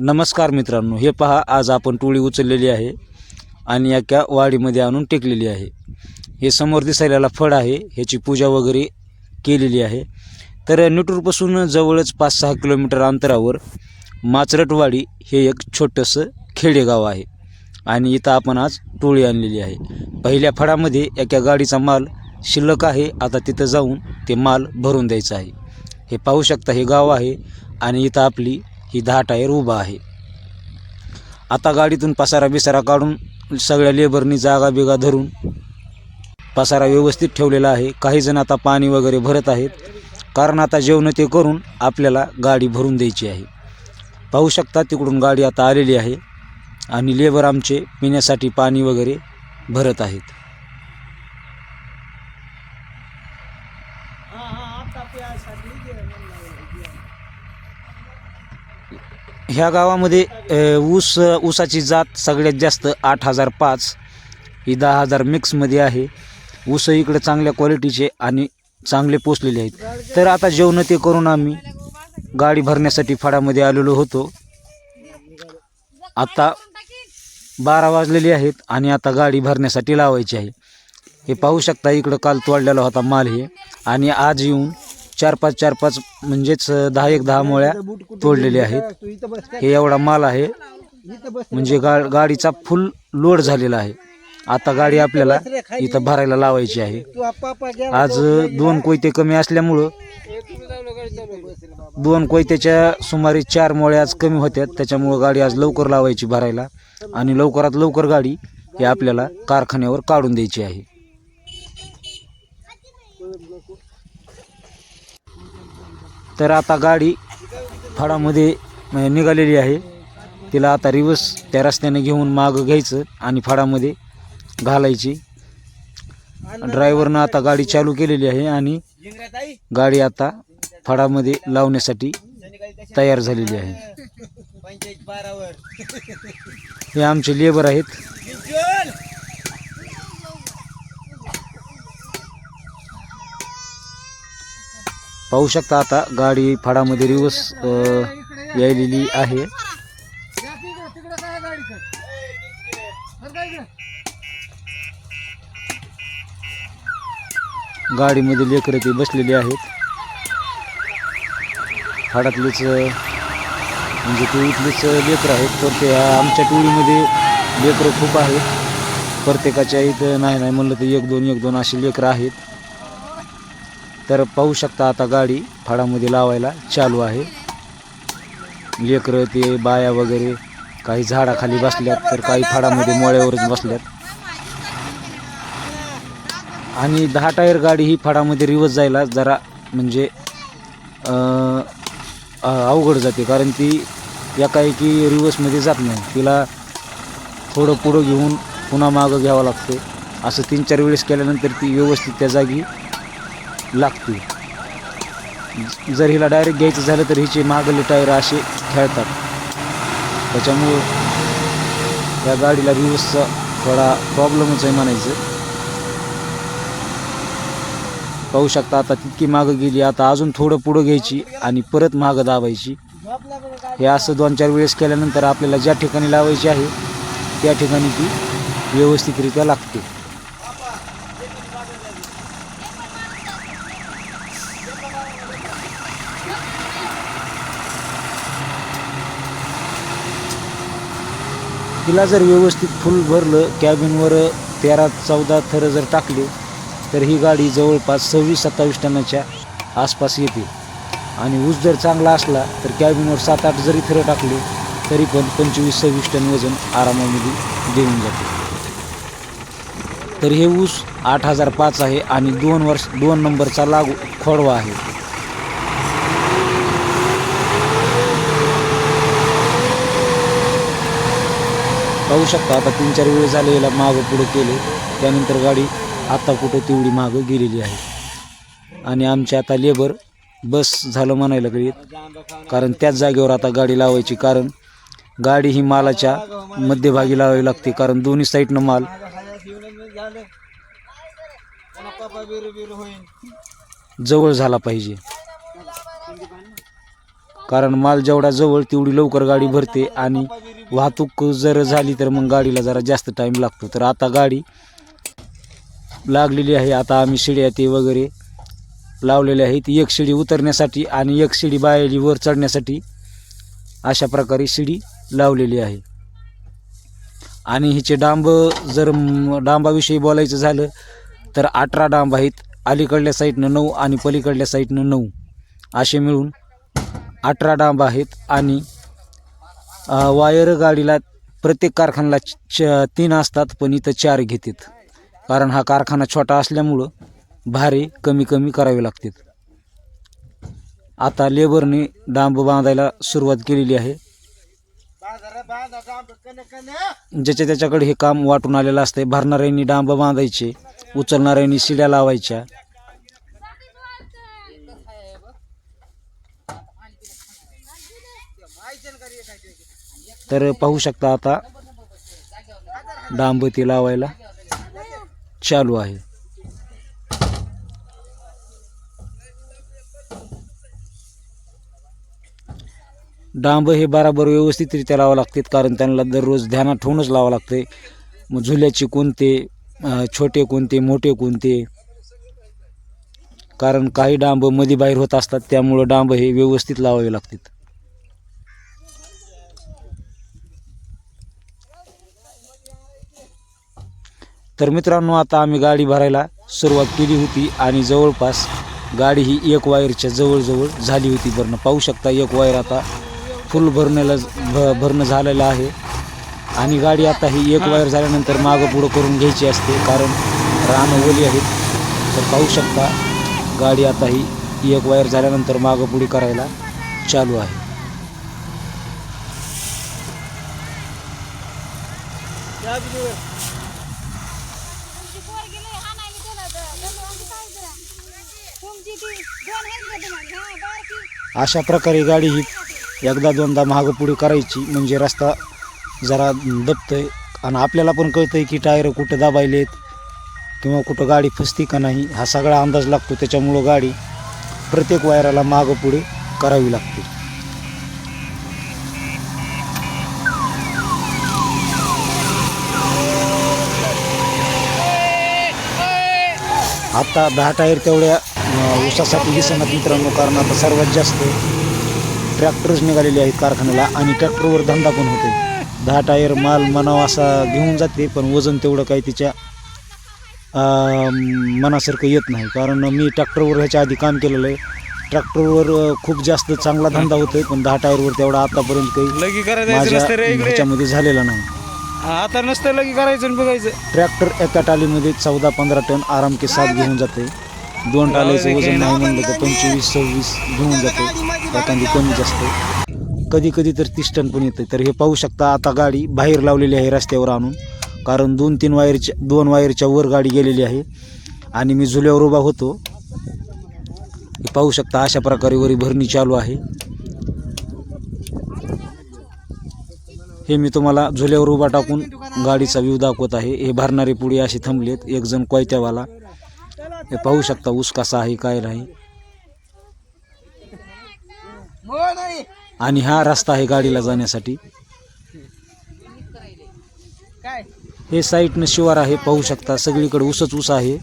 नमस्कार मित्रांनो हे पहा आज आपण टोळी उचललेली आहे आणि एका वाडीमध्ये आणून टेकलेली आहे. हे समोर दिसायला फळ आहे ह्याची पूजा वगैरे केलेली आहे. तर निटूरपासून जवळच पाच सहा किलोमीटर अंतरावर माचरटवाडी हे एक छोटंसं खेडेगाव आहे. आणि इथं आपण आज टोळी आणलेली आहे. पहिल्या फळामध्ये एका गाडीचा माल शिल्लक आहे आता तिथं जाऊन ते माल भरून द्यायचं आहे. हे पाहू शकता हे गाव आहे आणि इथं आपली ही दहा टायर उभा आहे. आता गाडीतून पसारा बिसारा काढून सगळ्या लेबरनी जागा बिगा धरून पसारा व्यवस्थित ठेवलेला आहे. काही जण आता पाणी वगैरे भरत आहेत. कारण आता जेवण ते करून आपल्याला गाडी भरून द्यायची आहे. पाहू शकता तिकडून गाडी आता आलेली आहे आणि लेबर आमचे पिण्यासाठी पाणी वगैरे भरत आहेत. ह्या गावामध्ये ऊस ऊसाची जात सगळ्यात जास्त आठ हजार पाच. ही दहा हजार मिक्समध्ये आहे. ऊस इकडे चांगल्या क्वालिटीचे आणि चांगले पोचलेले आहेत. तर आता जेवण ते करून आम्ही गाडी भरण्यासाठी फाडामध्ये आलेलो होतो. आता बारा वाजलेली आहेत आणि आता गाडी भरण्यासाठी लावायची आहे. हे पाहू शकता इकडं काल तोडलेला होता माल हे. आणि आज येऊन चार पाच चार पाच म्हणजेच दहा एक दहा मोळ्या तोडलेल्या आहेत. हे एवढा माल आहे. म्हणजे गा गाडीचा फुल लोड झालेला आहे. आता गाडी आपल्याला इथं भरायला लावायची आहे. आज दोन कोयते कमी असल्यामुळं दोन कोयत्याच्या सुमारे चार मोळ्या आज कमी होत्यात त्याच्यामुळं गाडी आज लवकर लावायची भरायला. आणि लवकरात लवकर गाडी ही आपल्याला कारखान्यावर काढून द्यायची आहे. तर आता गाडी फाडामध्ये म्हणजे निघालेली आहे. तिला आता रिवर्स त्या रस्त्याने घेऊन मागं घ्यायचं आणि फाडामध्ये घालायची. ड्रायव्हरनं आता गाडी चालू केलेली आहे आणि गाडी आता फाडामध्ये लावण्यासाठी तयार झालेली आहे. हे आमचे लेबर आहेत. पाहू शकता आता गाडी फाडामध्ये रिवर्स अ, यायलेली आहे. गाडीमध्ये लेकरं ते बसलेली आहेत. फाडातलेच म्हणजे टोळीतलेच इथलेच लेकरं आहेत तर ते आमच्या टोळीमध्ये लेकरं खूप आहेत. प्रत्येकाच्या इथं नाही नाही म्हणलं तर एक दोन एक दोन असे लेकरं आहेत. तर पाहू शकता आता गाडी फाडामध्ये लावायला चालू आहे. म्हणजे लेकरं ते बाया वगैरे काही झाडाखाली बसल्यात तर काही फाडामध्ये मोळ्यावरच बसल्यात. आणि दहा टायर गाडी ही फाडामध्ये रिवर्स जायला जरा म्हणजे अवघड जाते. कारण ती एकाएकी रिवर्समध्ये जात नाही. तिला थोडं पुढं घेऊन पुन्हा मागं घ्यावं लागते. असं तीन चार वेळेस केल्यानंतर ती व्यवस्थित त्या जागी लागते जर हिला डायरेक्ट घ्यायचं झालं तर हिचे मागले टायर असे खेळतात. त्याच्यामुळं या गाडीला रिव्हर्सचा थोडा प्रॉब्लेमच आहे म्हणायचं. पाहू शकता आता तितकी मागं गेली आता अजून थोडं पुढं घ्यायची आणि परत मागं दाबायची. हे असं दोन चार वेळेस केल्यानंतर आपल्याला ज्या ठिकाणी लावायची आहे त्या ठिकाणी ती व्यवस्थितरित्या लागते. तिला जर व्यवस्थित फुल भरलं कॅबिनवर तेरा चौदा थरं जर टाकले तर ही गाडी जवळपास सव्वीस सत्तावीस टनाच्या आसपास येते. आणि ऊस जर चांगला असला तर कॅबिनवर सात आठ जरी थरं टाकले तरी पण पंचवीस सव्वीस टन वजन आरामामध्ये देऊन जाते. तर हे ऊस आठ हजार पाच आहे आणि दोन वर्ष दोन नंबरचा लागू खोडवा आहे. पाहू शकता. आता तीन चार वेळ झाले याला मागं पुढं केले. त्यानंतर गाडी आत्ता कुठं तेवढी मागं गेलेली आहे. आणि आमचे आता लेबर बस झालं म्हणायला लागलीत कारण त्याच जागेवर आता गाडी लावायची. कारण गाडी ही मालाच्या मध्यभागी लावावी लागते. कारण दोन्ही साईडनं माल जवळ झाला पाहिजे. कारण माल जेवढा जवळ तेवढी लवकर गाडी भरते आणि वाहतूक जर झाली तर मग गाडीला जरा जास्त टाईम लागतो. तर आता गाडी लागलेली आहे. आता आम्ही शिड्या ते वगैरे लावलेले आहेत एक शिडी उतरण्यासाठी आणि एक शिडी बायली वर चढण्यासाठी अशा प्रकारे शिडी लावलेली आहे. आणि हिचे डांब जर डांबाविषयी बोलायचं झालं तर अठरा डांब आहेत. अलीकडल्या साईडनं नऊ आणि पलीकडल्या साईडनं नऊ. असे मिळून अठरा डांब आहेत आणि वायर गाडीला प्रत्येक कारखान्याला च तीन असतात पण इथं चार घेतात. कारण हा कारखाना छोटा असल्यामुळं भारे कमी कमी करावे लागतात. आता लेबरने डांब बांधायला सुरुवात केलेली आहे. ज्याच्या त्याच्याकडे हे काम वाटून आलेलं असतंय. भरणाऱ्यांनी डांब बांधायचे उचलणाऱ्यांनी शिड्या लावायच्या. तर पाहू शकता आता डांब ते लावायला चालू आहे. डांब हे बराबर व्यवस्थितरित्या लावावं लागतात कारण त्यांना दररोज ध्यानात ठेवूनच लावावं लागते. मग झुल्याचे कोणते छोटे कोणते मोठे कोणते? कारण काही डांबमध्ये बाहेर होत असतात त्यामुळं डांब हे व्यवस्थित लावावे लागतात. तर मित्रांनो आता आम्ही गाडी भरायला सुरुवात केली होती आणि जवळपास गाडी ही एक वायरच्या जवळजवळ झाली होती भरणं पाहू शकता एक वायर आता फुल भरण्याला भ भरणं झालेलं आहे. आणि गाडी आता ही एक वायर झाल्यानंतर मागं पुढं करून घ्यायची असते कारण रानं ओली आहेत. तर पाहू शकता गाडी आता ही एक वायर झाल्यानंतर मागं पुढे करायला चालू आहे. तुमची पोरगी लय हाणायला गेलं तर गल्ली आमची काय करा? तुमची ती दोन आहेत का तुम्हाला? हा, बारकी. अशा प्रकारे गाडी ही एकदा दोनदा मागं पुढे करायची म्हणजे रस्ता जरा दबतोय. आणि आपल्याला पण कळतंय की टायर कुठं दाबायलेत किंवा कुठं गाडी फसती का नाही हा सगळा अंदाज लागतो. त्याच्यामुळं गाडी प्रत्येक वायराला मागं पुढे करावी लागते. आता दहा टायर तेवढ्या ऊसासाठी दिसणार मित्रांनो कारण आता सर्वात जास्त. ट्रॅक्टर्स निघालेले आहेत कारखान्याला आणि ट्रॅक्टरवर धंदा पण होते दहा टायर माल मनावा असा घेऊन जाते पण वजन तेवढं काही तिच्या मनासारखं येत नाही. कारण मी ट्रॅक्टरवर ह्याच्या आधी काम केलेलं आहे. ट्रॅक्टरवर खूप जास्त चांगला धंदा होतोय पण दहा टायरवर तेवढा आतापर्यंत काही माझ्या ह्याच्यामध्ये झालेला नाही. आता नसतं लगी करायचं बघायचं. ट्रॅक्टर एका टालीमध्ये चौदा पंधरा टन आराम के साथ घेऊन जाते. दोन टाल्याचं वजन नाही म्हणलं तर पंचवीस सव्वीस घेऊन जातो. एखादी कमी जास्त. कधी कधी तर तीस टन पण येतं तर हे पाहू शकता आता गाडी बाहेर लावलेली आहे रस्त्यावर आणून. कारण दोन तीन वायरच्या दोन वायरच्या वर गाडी गेलेली आहे. आणि मी झुल्यावर उभा होतो. हे पाहू शकता अशा प्रकारे वरी भरणी चालू आहे. हे मी तुम्हाला झुल्यावर उभा टाकून गाडीचा व्ह्यू दाखवत आहे. हे भरणारे पुढे असे थांबलेत. एक जण कोयत्यावाला. हे पाहू शकता ऊस कसा आहे काय नाही. आणि हा रस्ता आहे गाडीला जाण्यासाठी. हे साईडनं शिवार आहे पाहू शकता. सगळीकडे ऊसच ऊस आहे.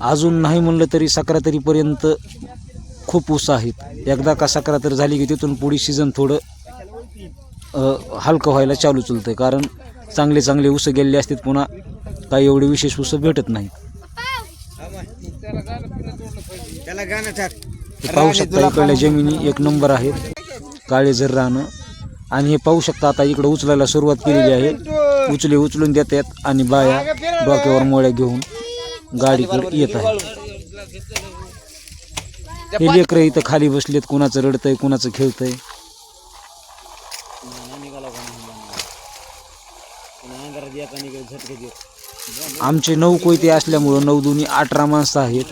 अजून नाही म्हणलं तरी सक्रातरीपर्यंत खूप ऊस आहेत. एकदा का सक्रातर झाली की तिथून पुढे सीझन थोडं हलकं व्हायला चालू चलतं कारण चांगले चांगले ऊस गेलेले असतात पुन्हा काही एवढे विशेष ऊस भेटत नाहीत. त्याला गाणं टाक हे पाहू शकता इकडल्या जमिनी एक नंबर आहेत. काळे जर राहणं आणि हे पाहू शकता आता इकडं उचलायला सुरुवात केलेली आहे. उचले उचलून देतात आणि बाया डोक्यावर मोळ्या घेऊन गाडीकडे येत आहे हे लेकरं इथं खाली बसलेत. कुणाचं रडतंय कुणाचं खेळतंय. आमचे नऊ कोयते असल्यामुळं नऊ दोन्ही अठरा माणसं आहेत.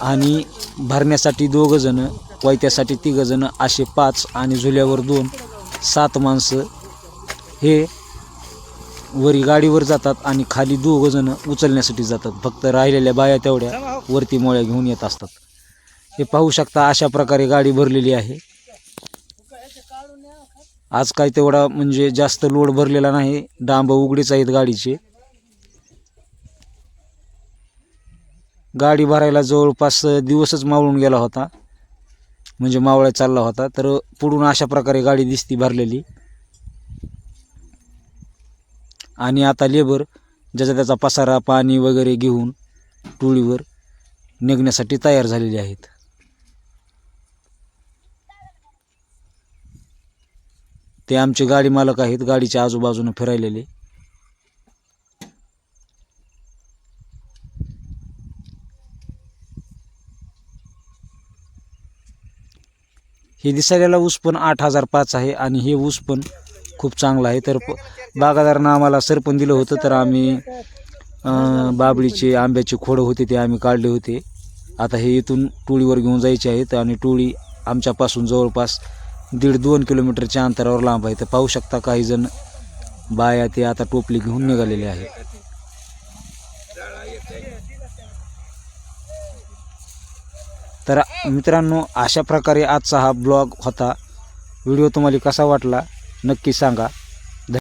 आणि भरण्यासाठी दोघं जण कोयत्यासाठी तिघं जण असे पाच आणि झुल्यावर दोन सात माणसं हे वरी गाडीवर जातात आणि खाली दोघं जण उचलण्यासाठी जातात. फक्त राहिलेल्या बाया तेवढ्या वरती मोळ्या घेऊन येत असतात. हे पाहू शकता अशा प्रकारे गाडी भरलेली आहे. आज काय तेवढा म्हणजे जास्त लोड भरलेला नाही. डांब उघडीच आहेत गाडीचे. गाडी भरायला जवळपास दिवसच मावळून गेला होता. म्हणजे मावळ्या चालला होता. तर पुढून अशा प्रकारे गाडी दिसती भरलेली. आणि आता लेबर ज्याचा त्याचा पसारा पाणी वगैरे घेऊन टोळीवर निघण्यासाठी तयार झालेले आहेत. ते आमचे गाडी मालक आहेत. गाडीच्या आजूबाजूनं फिरायलेले. हे दिसायला ऊस पण आठ हजार पाच आहे आणि हे ऊस पण खूप चांगलं आहे. तर प- बागादारानं आम्हाला सरपण दिलं होतं तर आम्ही बाबळीचे आंब्याचे खोडं होते ते आम्ही काढले होते. आता हे इथून टोळीवर घेऊन जायचे आहेत आणि टोळी आमच्यापासून जवळपास दीड दोन किलोमीटरच्या अंतरावर लांब आहे. तर पाहू शकता काही जण बाया ते आता टोपली घेऊन निघालेले आहेत. तर मित्रांनो अशा प्रकारे आजचा हा ब्लॉग होता. व्हिडिओ तुम्हाला कसा वाटला नक्की सांगा.